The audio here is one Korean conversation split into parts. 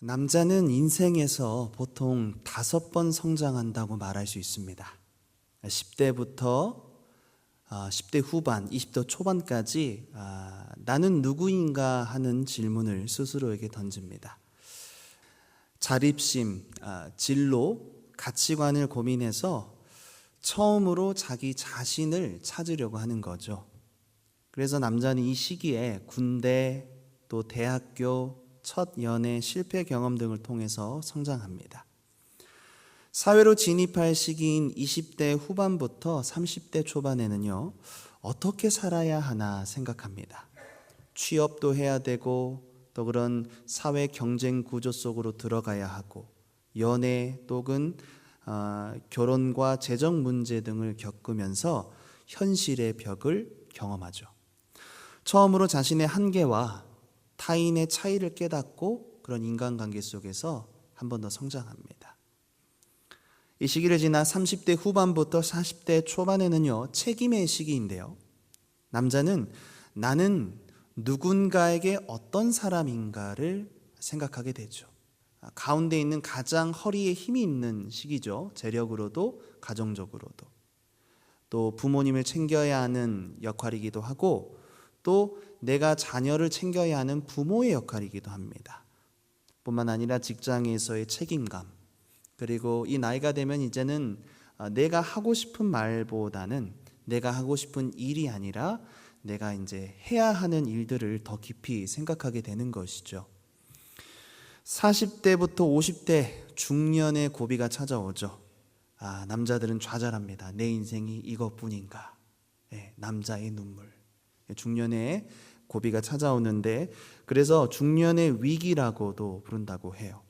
남자는 인생에서 보통 다섯 번 성장한다고 말할 수 있습니다. 10대부터 10대 후반, 20대 초반까지 아, 나는 누구인가 하는 질문을 스스로에게 던집니다. 자립심, 아, 진로, 가치관을 고민해서 처음으로 자기 자신을 찾으려고 하는 거죠. 그래서 남자는 이 시기에 군대, 또 대학교, 첫 연애, 실패 경험 등을 통해서 성장합니다. 사회로 진입할 시기인 20대 후반부터 30대 초반에는요, 어떻게 살아야 하나 생각합니다. 취업도 해야 되고, 또 그런 사회 경쟁 구조 속으로 들어가야 하고, 연애 또는 어, 결혼과 재정 문제 등을 겪으면서 현실의 벽을 경험하죠. 처음으로 자신의 한계와 타인의 차이를 깨닫고 그런 인간관계 속에서 한 번 더 성장합니다. 이 시기를 지나 30대 후반부터 40대 초반에는요, 책임의 시기인데요. 남자는 나는 누군가에게 어떤 사람인가를 생각하게 되죠. 가운데 있는 가장 허리에 힘이 있는 시기죠. 재력으로도, 가정적으로도. 또 부모님을 챙겨야 하는 역할이기도 하고, 또 내가 자녀를 챙겨야 하는 부모의 역할이기도 합니다. 뿐만 아니라 직장에서의 책임감, 그리고 이 나이가 되면 이제는 내가 하고 싶은 말보다는 내가 하고 싶은 일이 아니라 내가 이제 해야 하는 일들을 더 깊이 생각하게 되는 것이죠. 40대부터 50대 중년의 고비가 찾아오죠. 아, 남자들은 좌절합니다. 내 인생이 이것뿐인가? 네, 남자의 눈물. 중년의 고비가 찾아오는데 그래서 중년의 위기라고도 부른다고 해요.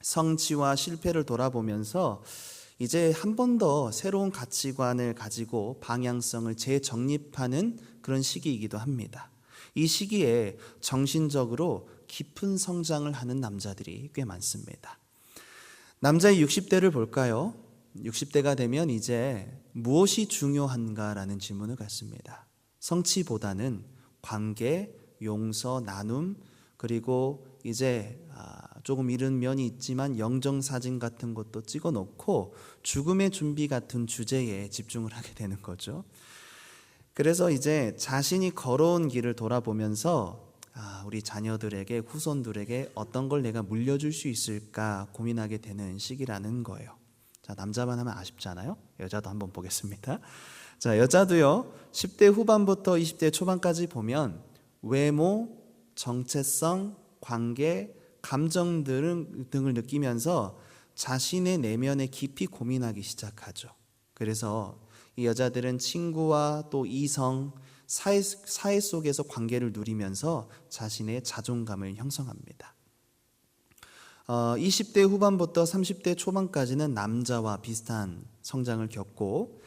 성취와 실패를 돌아보면서 이제 한 번 더 새로운 가치관을 가지고 방향성을 재정립하는 그런 시기이기도 합니다. 이 시기에 정신적으로 깊은 성장을 하는 남자들이 꽤 많습니다. 남자의 60대를 볼까요? 60대가 되면 이제 무엇이 중요한가라는 질문을 갖습니다. 성취보다는 관계, 용서, 나눔, 그리고 이제 조금 이른 면이 있지만 영정 사진 같은 것도 찍어 놓고 죽음의 준비 같은 주제에 집중을 하게 되는 거죠. 그래서 이제 자신이 걸어온 길을 돌아보면서 아, 우리 자녀들에게 후손들에게 어떤 걸 내가 물려줄 수 있을까 고민하게 되는 시기라는 거예요. 자, 남자만 하면 아쉽잖아요. 여자도 한번 보겠습니다. 자, 여자도요. 10대 후반부터 20대 초반까지 보면 외모, 정체성, 관계, 감정 등을 느끼면서 자신의 내면에 깊이 고민하기 시작하죠. 그래서 이 여자들은 친구와 또 이성, 사회, 사회 속에서 관계를 누리면서 자신의 자존감을 형성합니다. 어, 20대 후반부터 30대 초반까지는 남자와 비슷한 성장을 겪고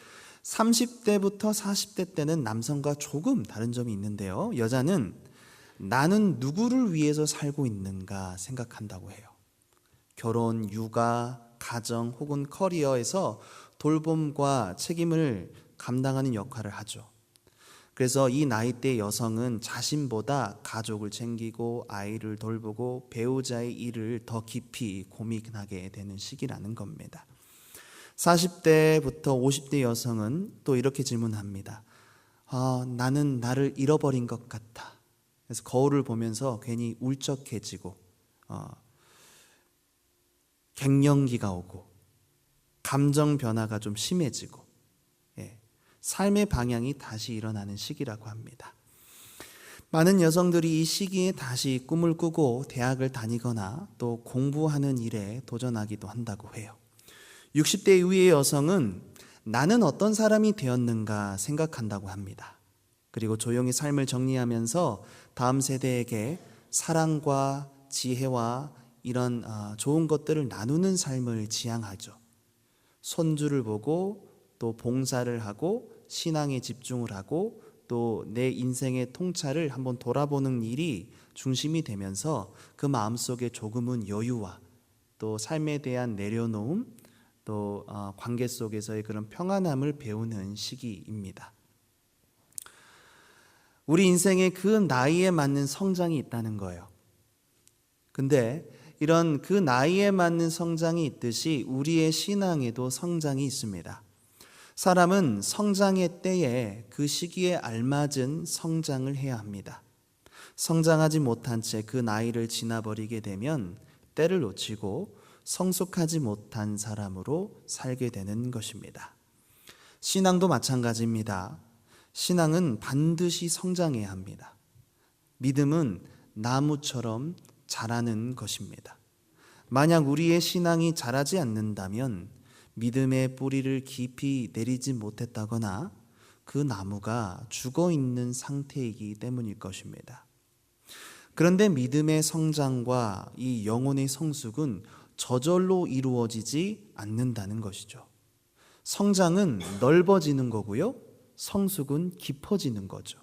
30대부터 40대 때는 남성과 조금 다른 점이 있는데요. 여자는 나는 누구를 위해서 살고 있는가 생각한다고 해요. 결혼, 육아, 가정 혹은 커리어에서 돌봄과 책임을 감당하는 역할을 하죠. 그래서 이 나이대 여성은 자신보다 가족을 챙기고 아이를 돌보고 배우자의 일을 더 깊이 고민하게 되는 시기라는 겁니다. 40대부터 50대 여성은 또 이렇게 질문합니다. 아, 나는 나를 잃어버린 것 같아. 그래서 거울을 보면서 괜히 울적해지고 어, 갱년기가 오고 감정 변화가 좀 심해지고 예, 삶의 방향이 다시 일어나는 시기라고 합니다. 많은 여성들이 이 시기에 다시 꿈을 꾸고 대학을 다니거나 또 공부하는 일에 도전하기도 한다고 해요. 60대 이후의 여성은 나는 어떤 사람이 되었는가 생각한다고 합니다. 그리고 조용히 삶을 정리하면서 다음 세대에게 사랑과 지혜와 이런 어, 좋은 것들을 나누는 삶을 지향하죠. 손주를 보고 또 봉사를 하고 신앙에 집중을 하고 또 내 인생의 통찰을 한번 돌아보는 일이 중심이 되면서 그 마음속에 조금은 여유와 또 삶에 대한 내려놓음 또 어, 관계 속에서의 그런 평안함을 배우는 시기입니다. 우리 인생의 그 나이에 맞는 성장이 있다는 거예요. 근데 이런 그 나이에 맞는 성장이 있듯이 우리의 신앙에도 성장이 있습니다. 사람은 성장의 때에 그 시기에 알맞은 성장을 해야 합니다. 성장하지 못한 채 그 나이를 지나버리게 되면 때를 놓치고 성숙하지 못한 사람으로 살게 되는 것입니다. 신앙도 마찬가지입니다. 신앙은 반드시 성장해야 합니다. 믿음은 나무처럼 자라는 것입니다. 만약 우리의 신앙이 자라지 않는다면 믿음의 뿌리를 깊이 내리지 못했다거나 그 나무가 죽어 있는 상태이기 때문일 것입니다. 그런데 믿음의 성장과 이 영혼의 성숙은 저절로 이루어지지 않는다는 것이죠. 성장은 넓어지는 거고요. 성숙은 깊어지는 거죠.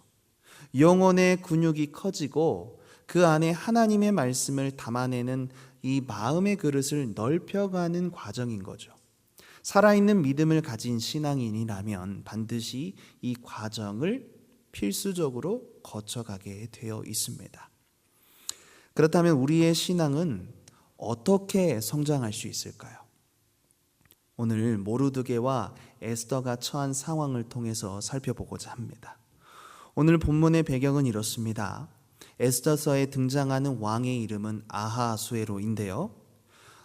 영혼의 근육이 커지고 그 안에 하나님의 말씀을 담아내는 이 마음의 그릇을 넓혀가는 과정인 거죠. 살아있는 믿음을 가진 신앙인이라면 반드시 이 과정을 필수적으로 거쳐가게 되어 있습니다. 그렇다면 우리의 신앙은 어떻게 성장할 수 있을까요? 오늘 모르드게와 에스더가 처한 상황을 통해서 살펴보고자 합니다. 오늘 본문의 배경은 이렇습니다. 에스더서에 등장하는 왕의 이름은 아하수에로인데요.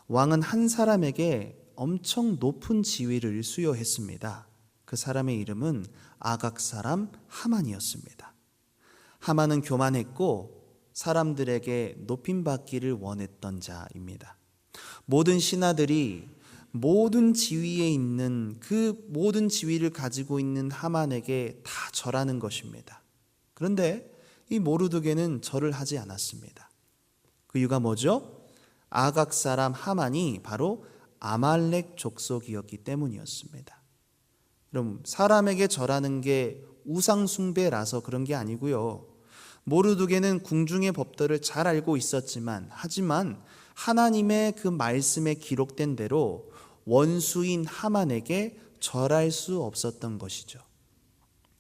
왕은 한 사람에게 엄청 높은 지위를 수여했습니다. 그 사람의 이름은 아각 사람 하만이었습니다. 하만은 교만했고 사람들에게 높임 받기를 원했던 자입니다. 모든 신하들이 모든 지위에 있는 그 모든 지위를 가지고 있는 하만에게 다 절하는 것입니다. 그런데 이 모르드게는 절을 하지 않았습니다. 그 이유가 뭐죠? 아각 사람 하만이 바로 아말렉 족속이었기 때문이었습니다. 그럼 사람에게 절하는 게 우상 숭배라서 그런 게 아니고요. 모르드게는 궁중의 법도를 잘 알고 있었지만 하지만 하나님의 그 말씀에 기록된 대로 원수인 하만에게 절할 수 없었던 것이죠.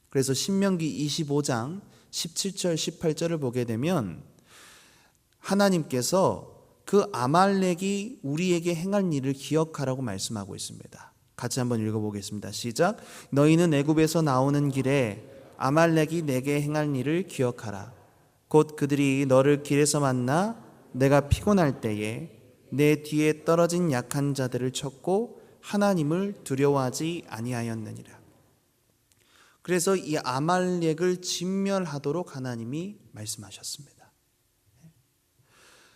그래서 신명기 25장 17절 18절을 보게 되면 하나님께서 그 아말렉이 우리에게 행할 일을 기억하라고 말씀하고 있습니다. 같이 한번 읽어보겠습니다. 시작. 너희는 애굽에서 나오는 길에 아말렉이 내게 행할 일을 기억하라. 곧 그들이 너를 길에서 만나 내가 피곤할 때에 내 뒤에 떨어진 약한 자들을 쳤고 하나님을 두려워하지 아니하였느니라. 그래서 이 아말렉을 진멸하도록 하나님이 말씀하셨습니다.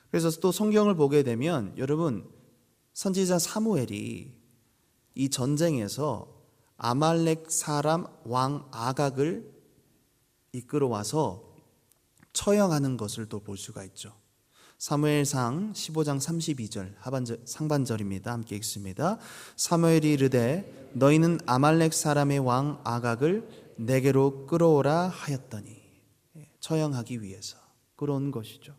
그래서 또 성경을 보게 되면 여러분 선지자 사무엘이 이 전쟁에서 아말렉 사람 왕 아각을 이끌어와서 처형하는 것을 또 볼 수가 있죠. 사무엘상 15장 32절 하반절 상반절입니다. 함께 읽습니다. 사무엘이 이르되 너희는 아말렉 사람의 왕 아각을 내게로 끌어오라 하였더니 예, 처형하기 위해서 끌어온 것이죠.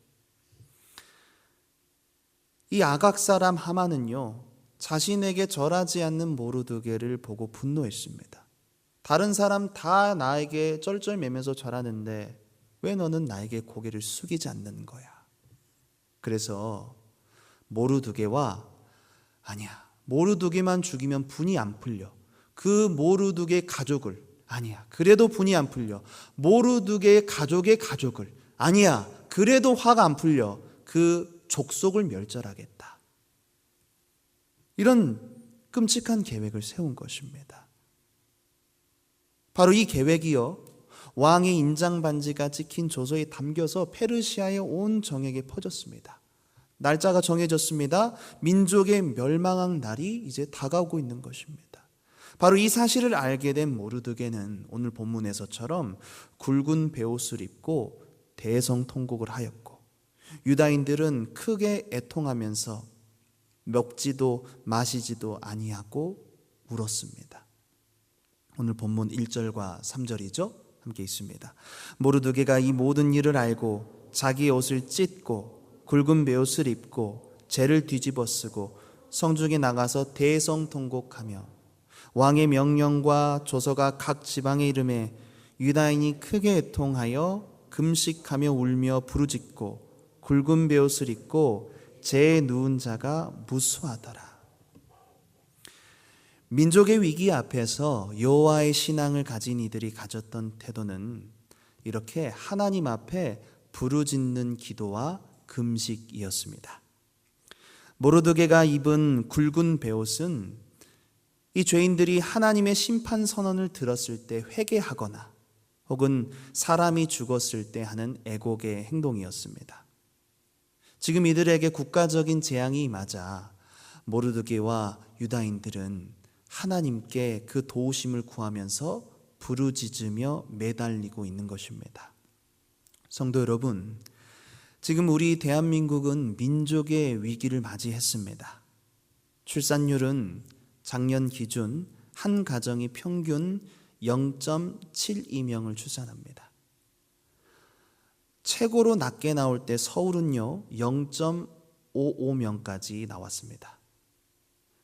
이 아각 사람 하만은요 자신에게 절하지 않는 모르드게를 보고 분노했습니다. 다른 사람 다 나에게 쩔쩔매면서 절하는데 왜 너는 나에게 고개를 숙이지 않는 거야? 그래서 모르드게와 아니야 모르드게만 죽이면 분이 안 풀려. 그 모르드게 가족을 아니야 그래도 분이 안 풀려. 모르드게 가족의 가족을 아니야 그래도 화가 안 풀려. 그 족속을 멸절하겠다. 이런 끔찍한 계획을 세운 것입니다. 바로 이 계획이요. 왕의 인장 반지가 찍힌 조서에 담겨서 페르시아의 온 정에게 퍼졌습니다. 날짜가 정해졌습니다. 민족의 멸망한 날이 이제 다가오고 있는 것입니다. 바로 이 사실을 알게 된 모르드게는 오늘 본문에서처럼 굵은 베옷을 입고 대성 통곡을 하였고 유다인들은 크게 애통하면서 먹지도 마시지도 아니하고 울었습니다. 오늘 본문 1절과 3절이죠. 함께 있습니다. 모르드게가 이 모든 일을 알고 자기 옷을 찢고 굵은 베옷을 입고 죄를 뒤집어 쓰고 성중에 나가서 대성통곡하며 왕의 명령과 조서가 각 지방에 이름에 유다인이 크게 애통하여 금식하며 울며 부르짖고 굵은 베옷을 입고 재 누운 자가 무수하더라. 민족의 위기 앞에서 여호와의 신앙을 가진 이들이 가졌던 태도는 이렇게 하나님 앞에 부르짖는 기도와 금식이었습니다. 모르드게가 입은 굵은 베옷은 이 죄인들이 하나님의 심판 선언을 들었을 때 회개하거나 혹은 사람이 죽었을 때 하는 애곡의 행동이었습니다. 지금 이들에게 국가적인 재앙이 맞아 모르드게와 유다인들은 하나님께 그 도우심을 구하면서 부르짖으며 매달리고 있는 것입니다. 성도 여러분, 지금 우리 대한민국은 민족의 위기를 맞이했습니다. 출산율은 작년 기준 한 가정이 평균 0.72명을 출산합니다. 최고로 낮게 나올 때 서울은요, 0.55명까지 나왔습니다.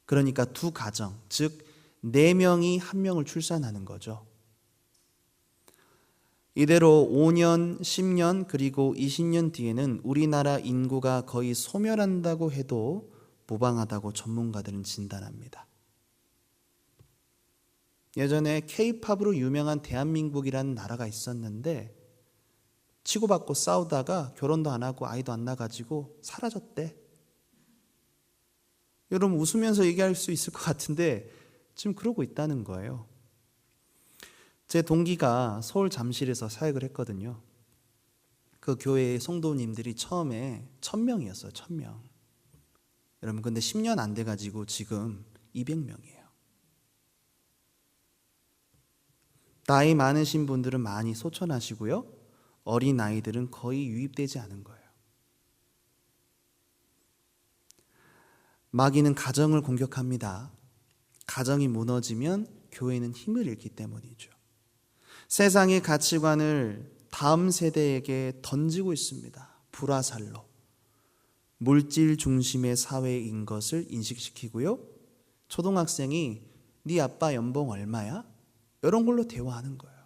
그러니까 두 가정, 즉, 네 명이 한 명을 출산하는 거죠. 이대로 5년, 10년, 그리고 20년 뒤에는 우리나라 인구가 거의 소멸한다고 해도 무방하다고 전문가들은 진단합니다. 예전에 케이팝으로 유명한 대한민국이라는 나라가 있었는데 치고받고 싸우다가 결혼도 안 하고 아이도 안 낳아가지고 사라졌대. 여러분 웃으면서 얘기할 수 있을 것 같은데 지금 그러고 있다는 거예요. 제 동기가 서울 잠실에서 사역을 했거든요. 그 교회의 성도님들이 처음에 천명이었어요. 천명. 여러분 근데 10년 안 돼 가지고 지금 200명이에요. 나이 많으신 분들은 많이 소천하시고요. 어린 아이들은 거의 유입되지 않은 거예요. 마귀는 가정을 공격합니다. 가정이 무너지면 교회는 힘을 잃기 때문이죠. 세상의 가치관을 다음 세대에게 던지고 있습니다. 불화살로. 물질 중심의 사회인 것을 인식시키고요. 초등학생이 네 아빠 연봉 얼마야? 이런 걸로 대화하는 거예요.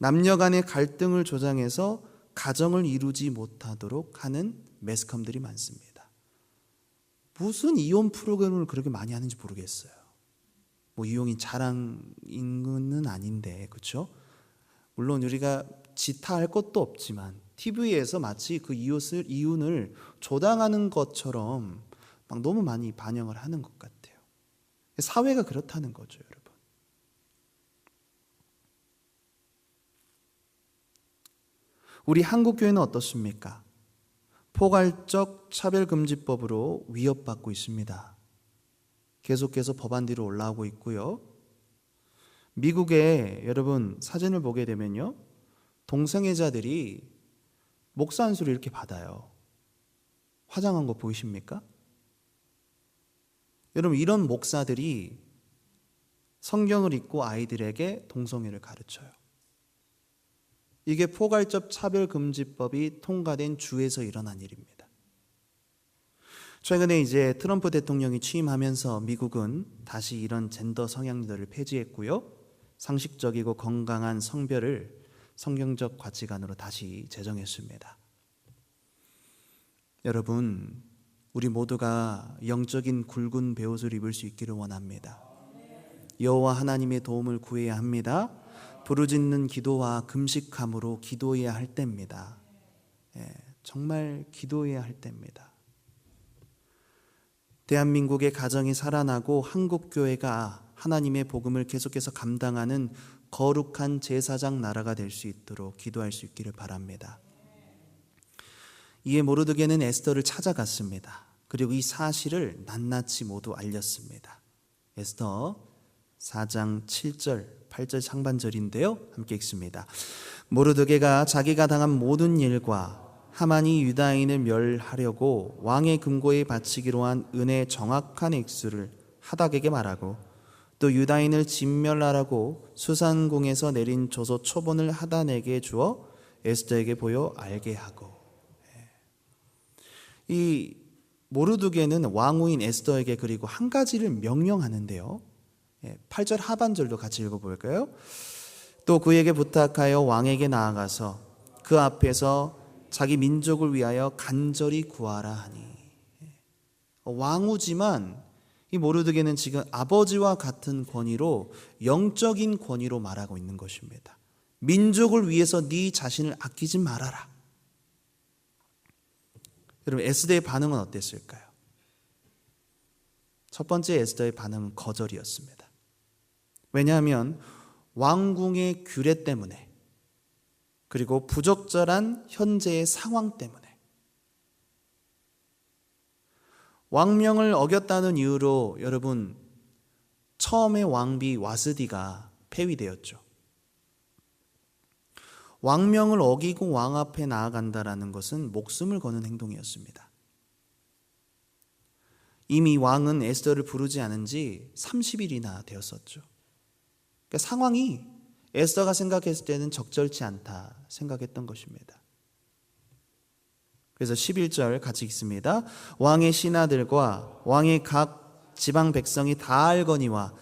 남녀 간의 갈등을 조장해서 가정을 이루지 못하도록 하는 매스컴들이 많습니다. 무슨 이혼 프로그램을 그렇게 많이 하는지 모르겠어요. 뭐 이용이 자랑인 건 아닌데 그렇죠? 물론 우리가 지타할 것도 없지만 TV에서 마치 그 이웃을 이윤을 조당하는 것처럼 막 너무 많이 반영을 하는 것 같아요. 사회가 그렇다는 거죠, 여러분. 우리 한국 교회는 어떻습니까? 포괄적 차별금지법으로 위협받고 있습니다. 계속해서 법안들이 올라오고 있고요. 미국에 여러분 사진을 보게 되면요. 동성애자들이 목사 한 소리 이렇게 받아요. 화장한 거 보이십니까? 여러분 이런 목사들이 성경을 읽고 아이들에게 동성애를 가르쳐요. 이게 포괄적 차별금지법이 통과된 주에서 일어난 일입니다. 최근에 이제 트럼프 대통령이 취임하면서 미국은 다시 이런 젠더 성향들을 폐지했고요. 상식적이고 건강한 성별을 성경적 가치관으로 다시 제정했습니다. 여러분, 우리 모두가 영적인 굵은 베옷을 입을 수 있기를 원합니다. 여호와 하나님의 도움을 구해야 합니다. 부르짖는 기도와 금식함으로 기도해야 할 때입니다. 예, 정말 기도해야 할 때입니다. 대한민국의 가정이 살아나고 한국 교회가 하나님의 복음을 계속해서 감당하는 거룩한 제사장 나라가 될 수 있도록 기도할 수 있기를 바랍니다. 이에 모르드게는 에스더를 찾아갔습니다. 그리고 이 사실을 낱낱이 모두 알렸습니다. 에스더 4장 7절, 8절 상반절인데요. 함께 읽습니다. 모르드게가 자기가 당한 모든 일과 하만이 유다인을 멸하려고 왕의 금고에 바치기로 한 은의 정확한 액수를 하닥에게 말하고 또 유다인을 진멸하라고 수산궁에서 내린 조서 초본을 하단에게 주어 에스더에게 보여 알게 하고 예. 이 모르드게는 왕후인 에스더에게 그리고 한 가지를 명령하는데요. 8절 예, 하반절도 같이 읽어볼까요? 또 그에게 부탁하여 왕에게 나아가서 그 앞에서 자기 민족을 위하여 간절히 구하라 하니 왕후지만 이 모르드게는 지금 아버지와 같은 권위로 영적인 권위로 말하고 있는 것입니다. 민족을 위해서 네 자신을 아끼지 말아라. 여러분 에스더의 반응은 어땠을까요? 첫 번째 에스더의 반응은 거절이었습니다. 왜냐하면 왕궁의 규례 때문에 그리고 부적절한 현재의 상황 때문에 왕명을 어겼다는 이유로 여러분 처음에 왕비 와스디가 폐위되었죠. 왕명을 어기고 왕 앞에 나아간다라는 것은 목숨을 거는 행동이었습니다. 이미 왕은 에스더를 부르지 않은 지 30일이나 되었었죠. 그러니까 상황이 에스더가 생각했을 때는 적절치 않다 생각했던 것입니다. 그래서 11절 같이 읽습니다. 왕의 신하들과 왕의 각 지방 백성이 다 알거니와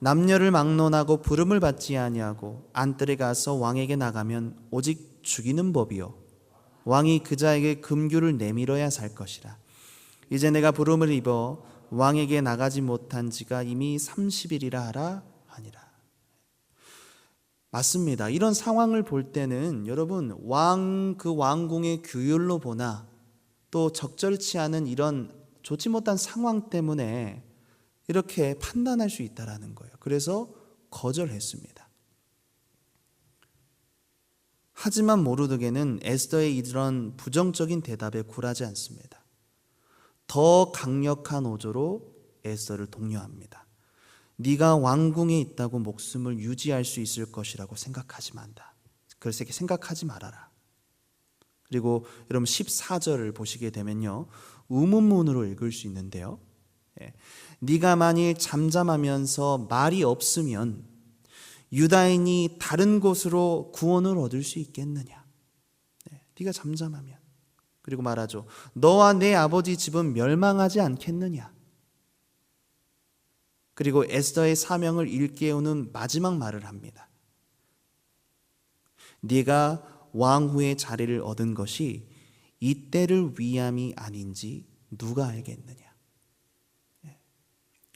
남녀를 막론하고 부름을 받지 아니하고 안뜰에 가서 왕에게 나가면 오직 죽이는 법이요 왕이 그자에게 금규를 내밀어야 살 것이라 이제 내가 부름을 입어 왕에게 나가지 못한 지가 이미 30일이라 하라 맞습니다. 이런 상황을 볼 때는 여러분 왕 그 왕궁의 규율로 보나 또 적절치 않은 이런 좋지 못한 상황 때문에 이렇게 판단할 수 있다라는 거예요. 그래서 거절했습니다. 하지만 모르드게는 에스더의 이런 부정적인 대답에 굴하지 않습니다. 더 강력한 어조로 에스더를 독려합니다. 네가 왕궁에 있다고 목숨을 유지할 수 있을 것이라고 생각하지 만다. 그래서 생각하지 말아라. 그리고 여러분 14절을 보시게 되면요. 우문문으로 읽을 수 있는데요. 예. 네가 만일 잠잠하면서 말이 없으면 유다인이 다른 곳으로 구원을 얻을 수 있겠느냐? 네, 네가 잠잠하면 그리고 말하죠. 너와 내 아버지 집은 멸망하지 않겠느냐? 그리고 에스더의 사명을 일깨우는 마지막 말을 합니다. 네가 왕후의 자리를 얻은 것이 이때를 위함이 아닌지 누가 알겠느냐?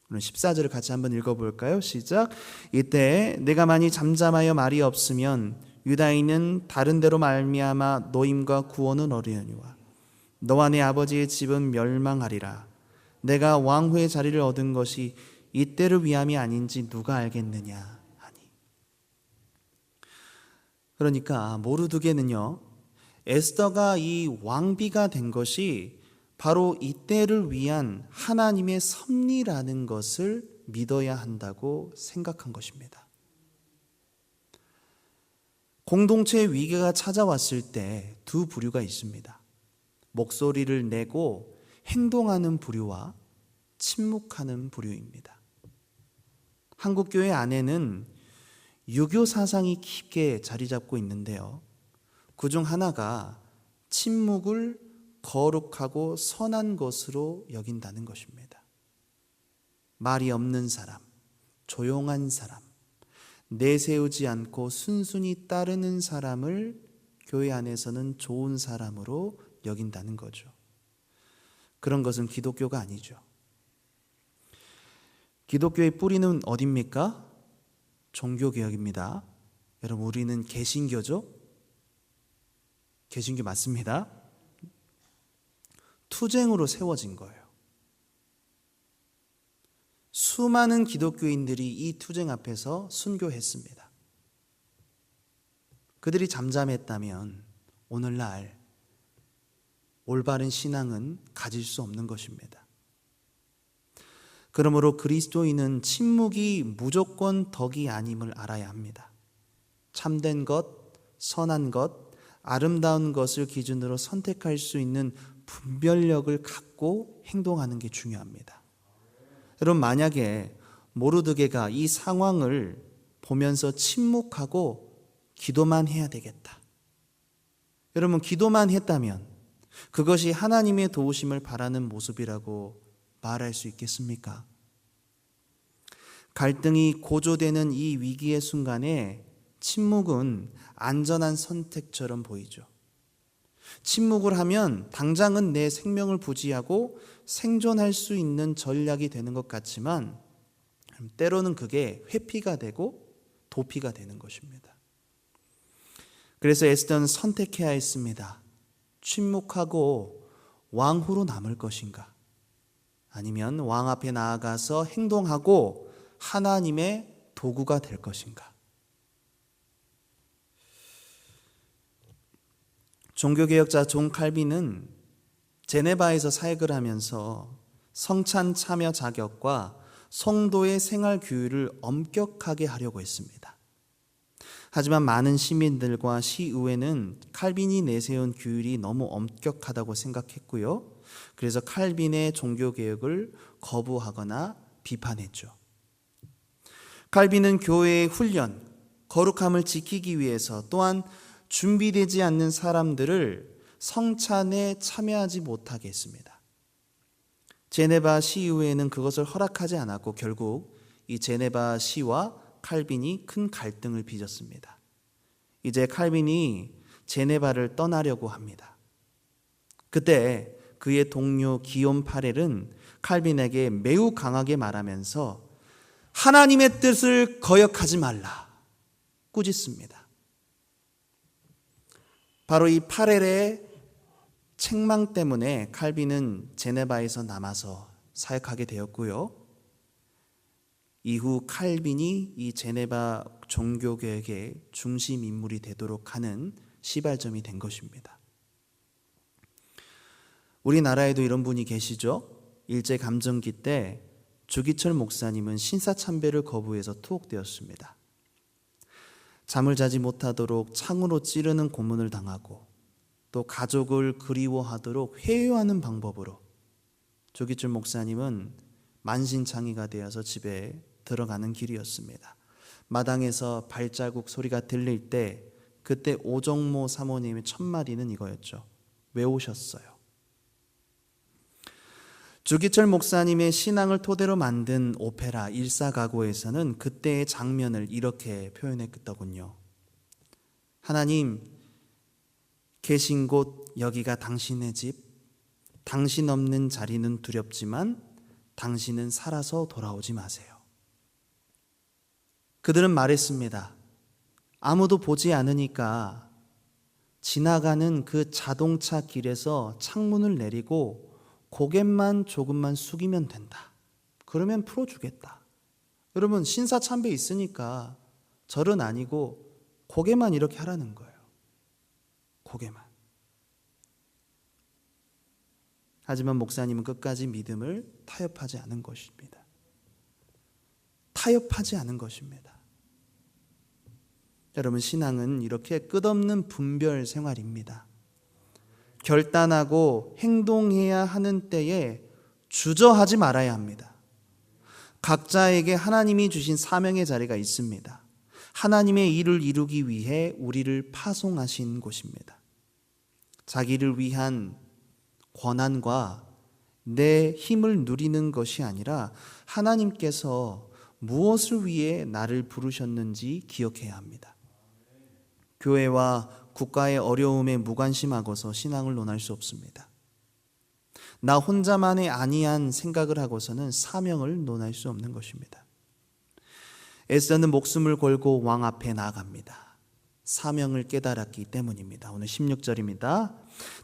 오늘 14절을 같이 한번 읽어볼까요? 시작. 이때 내가 많이 잠잠하여 말이 없으면 유다인은 다른 데로 말미암아 노임과 구원은 어려니와 너와 내 아버지의 집은 멸망하리라. 내가 왕후의 자리를 얻은 것이 이때를 위함이 아닌지 누가 알겠느냐 하니. 그러니까 모르드게는요. 에스더가 이 왕비가 된 것이 바로 이때를 위한 하나님의 섭리라는 것을 믿어야 한다고 생각한 것입니다. 공동체 위기가 찾아왔을 때 두 부류가 있습니다. 목소리를 내고 행동하는 부류와 침묵하는 부류입니다. 한국 교회 안에는 유교 사상이 깊게 자리 잡고 있는데요. 그 중 하나가 침묵을 거룩하고 선한 것으로 여긴다는 것입니다. 말이 없는 사람, 조용한 사람, 내세우지 않고 순순히 따르는 사람을 교회 안에서는 좋은 사람으로 여긴다는 거죠. 그런 것은 기독교가 아니죠. 기독교의 뿌리는 어딥니까? 종교개혁입니다. 여러분, 우리는 개신교죠? 개신교 맞습니다. 투쟁으로 세워진 거예요. 수많은 기독교인들이 이 투쟁 앞에서 순교했습니다. 그들이 잠잠했다면 오늘날 올바른 신앙은 가질 수 없는 것입니다. 그러므로 그리스도인은 침묵이 무조건 덕이 아님을 알아야 합니다. 참된 것, 선한 것, 아름다운 것을 기준으로 선택할 수 있는 분별력을 갖고 행동하는 게 중요합니다. 여러분 만약에 모르드게가 이 상황을 보면서 침묵하고 기도만 해야 되겠다. 여러분 기도만 했다면 그것이 하나님의 도우심을 바라는 모습이라고 말할 수 있겠습니까? 갈등이 고조되는 이 위기의 순간에 침묵은 안전한 선택처럼 보이죠. 침묵을 하면 당장은 내 생명을 부지하고 생존할 수 있는 전략이 되는 것 같지만 때로는 그게 회피가 되고 도피가 되는 것입니다. 그래서 에스더는 선택해야 했습니다. 침묵하고 왕후로 남을 것인가? 아니면 왕 앞에 나아가서 행동하고 하나님의 도구가 될 것인가? 종교개혁자 존 칼빈은 제네바에서 사역을 하면서 성찬 참여 자격과 성도의 생활 규율을 엄격하게 하려고 했습니다. 하지만 많은 시민들과 시의회는 칼빈이 내세운 규율이 너무 엄격하다고 생각했고요. 그래서 칼빈의 종교개혁을 거부하거나 비판했죠. 칼빈은 교회의 훈련, 거룩함을 지키기 위해서 또한 준비되지 않는 사람들을 성찬에 참여하지 못하게 했습니다. 제네바 시의회는 그것을 허락하지 않았고 결국 이 제네바 시와 칼빈이 큰 갈등을 빚었습니다. 이제 칼빈이 제네바를 떠나려고 합니다. 그때 그의 동료 기욤 파렐은 칼빈에게 매우 강하게 말하면서 하나님의 뜻을 거역하지 말라 꾸짖습니다. 바로 이 파렐의 책망 때문에 칼빈은 제네바에서 남아서 사역하게 되었고요. 이후 칼빈이 이 제네바 종교개혁의 중심 인물이 되도록 하는 시발점이 된 것입니다. 우리나라에도 이런 분이 계시죠. 일제 감정기 때 주기철 목사님은 신사 참배를 거부해서 투옥되었습니다. 잠을 자지 못하도록 창으로 찌르는 고문을 당하고 또 가족을 그리워하도록 회유하는 방법으로 조기철 목사님은 만신창이가 되어서 집에 들어가는 길이었습니다. 마당에서 발자국 소리가 들릴 때 그때 오정모 사모님의 첫 마디는 이거였죠. 왜 오셨어요? 주기철 목사님의 신앙을 토대로 만든 오페라 일사가고에서는 그때의 장면을 이렇게 표현했더군요. 하나님, 계신 곳 여기가 당신의 집, 당신 없는 자리는 두렵지만 당신은 살아서 돌아오지 마세요. 그들은 말했습니다. 아무도 보지 않으니까 지나가는 그 자동차 길에서 창문을 내리고 고갯만 조금만 숙이면 된다. 그러면 풀어주겠다. 여러분 신사 참배 있으니까 절은 아니고 고개만 이렇게 하라는 거예요. 고개만. 하지만 목사님은 끝까지 믿음을 타협하지 않은 것입니다. 타협하지 않은 것입니다. 여러분 신앙은 이렇게 끝없는 분별 생활입니다. 결단하고 행동해야 하는 때에 주저하지 말아야 합니다. 각자에게 하나님이 주신 사명의 자리가 있습니다. 하나님의 일을 이루기 위해 우리를 파송하신 곳입니다. 자기를 위한 권한과 내 힘을 누리는 것이 아니라 하나님께서 무엇을 위해 나를 부르셨는지 기억해야 합니다. 교회와 국가의 어려움에 무관심하고서 신앙을 논할 수 없습니다. 나 혼자만의 아니한 생각을 하고서는 사명을 논할 수 없는 것입니다. 에스더는 목숨을 걸고 왕 앞에 나아갑니다. 사명을 깨달았기 때문입니다. 오늘 16절입니다.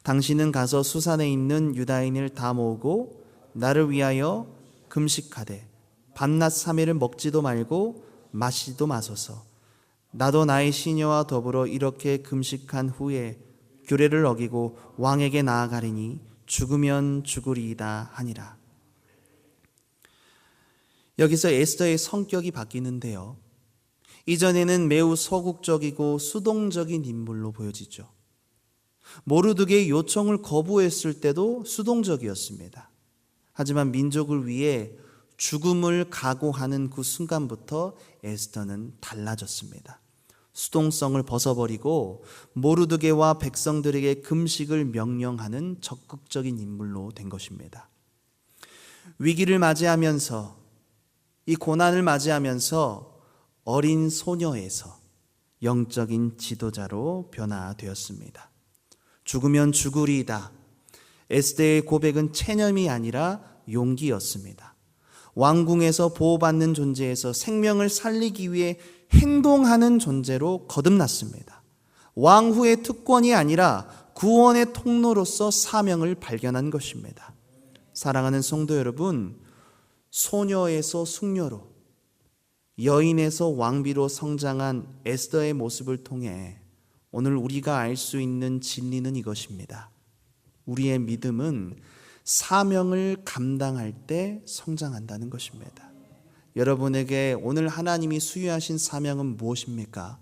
당신은 가서 수산에 있는 유다인을 다 모으고 나를 위하여 금식하되 밤낮 3일을 먹지도 말고 마시도 마소서 나도 나의 시녀와 더불어 이렇게 금식한 후에 규례를 어기고 왕에게 나아가리니 죽으면 죽으리이다 하니라. 여기서 에스더의 성격이 바뀌는데요. 이전에는 매우 소극적이고 수동적인 인물로 보여지죠. 모르드게의 요청을 거부했을 때도 수동적이었습니다. 하지만 민족을 위해 죽음을 각오하는 그 순간부터 에스더는 달라졌습니다. 수동성을 벗어버리고 모르드게와 백성들에게 금식을 명령하는 적극적인 인물로 된 것입니다. 위기를 맞이하면서 이 고난을 맞이하면서 어린 소녀에서 영적인 지도자로 변화되었습니다. 죽으면 죽으리이다. 에스더의 고백은 체념이 아니라 용기였습니다. 왕궁에서 보호받는 존재에서 생명을 살리기 위해 행동하는 존재로 거듭났습니다. 왕후의 특권이 아니라 구원의 통로로서 사명을 발견한 것입니다. 사랑하는 성도 여러분, 소녀에서 숙녀로, 여인에서 왕비로 성장한 에스더의 모습을 통해 오늘 우리가 알 수 있는 진리는 이것입니다. 우리의 믿음은 사명을 감당할 때 성장한다는 것입니다. 여러분에게 오늘 하나님이 수유하신 사명은 무엇입니까?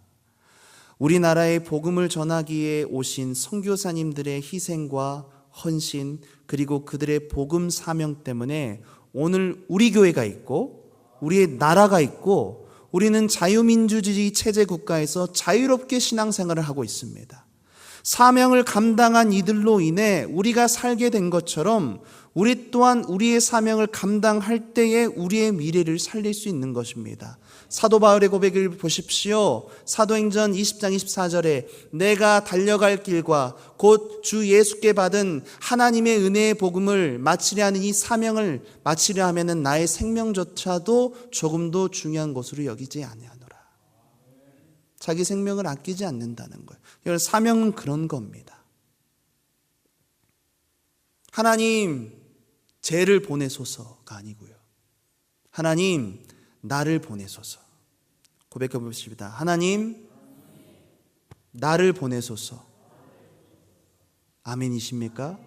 우리나라의 복음을 전하기에 오신 선교사님들의 희생과 헌신 그리고 그들의 복음 사명 때문에 오늘 우리 교회가 있고 우리의 나라가 있고 우리는 자유민주주의 체제 국가에서 자유롭게 신앙생활을 하고 있습니다. 사명을 감당한 이들로 인해 우리가 살게 된 것처럼 우리 또한 우리의 사명을 감당할 때에 우리의 미래를 살릴 수 있는 것입니다. 사도 바울의 고백을 보십시오. 사도행전 20장 24절에 내가 달려갈 길과 곧 주 예수께 받은 하나님의 은혜의 복음을 마치려 하는 이 사명을 마치려 하면은 나의 생명조차도 조금도 중요한 것으로 여기지 아니하노라. 자기 생명을 아끼지 않는다는 거예요. 사명은 그런 겁니다. 하나님 죄를 보내소서가 아니고요. 하나님 나를 보내소서. 고백해 보십니다. 하나님 나를 보내소서. 아멘이십니까?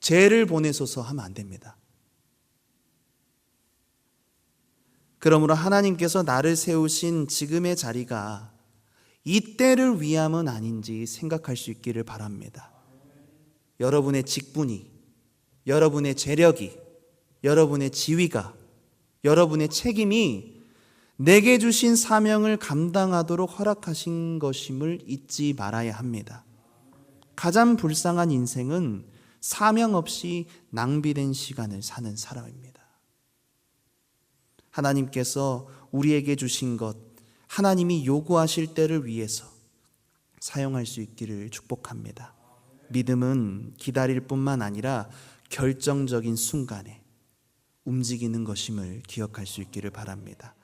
죄를 보내소서 하면 안 됩니다. 그러므로 하나님께서 나를 세우신 지금의 자리가 이때를 위함은 아닌지 생각할 수 있기를 바랍니다. 여러분의 직분이, 여러분의 재력이, 여러분의 지위가, 여러분의 책임이 내게 주신 사명을 감당하도록 허락하신 것임을 잊지 말아야 합니다. 가장 불쌍한 인생은 사명 없이 낭비된 시간을 사는 사람입니다. 하나님께서 우리에게 주신 것, 하나님이 요구하실 때를 위해서 사용할 수 있기를 축복합니다. 믿음은 기다릴 뿐만 아니라 결정적인 순간에 움직이는 것임을 기억할 수 있기를 바랍니다.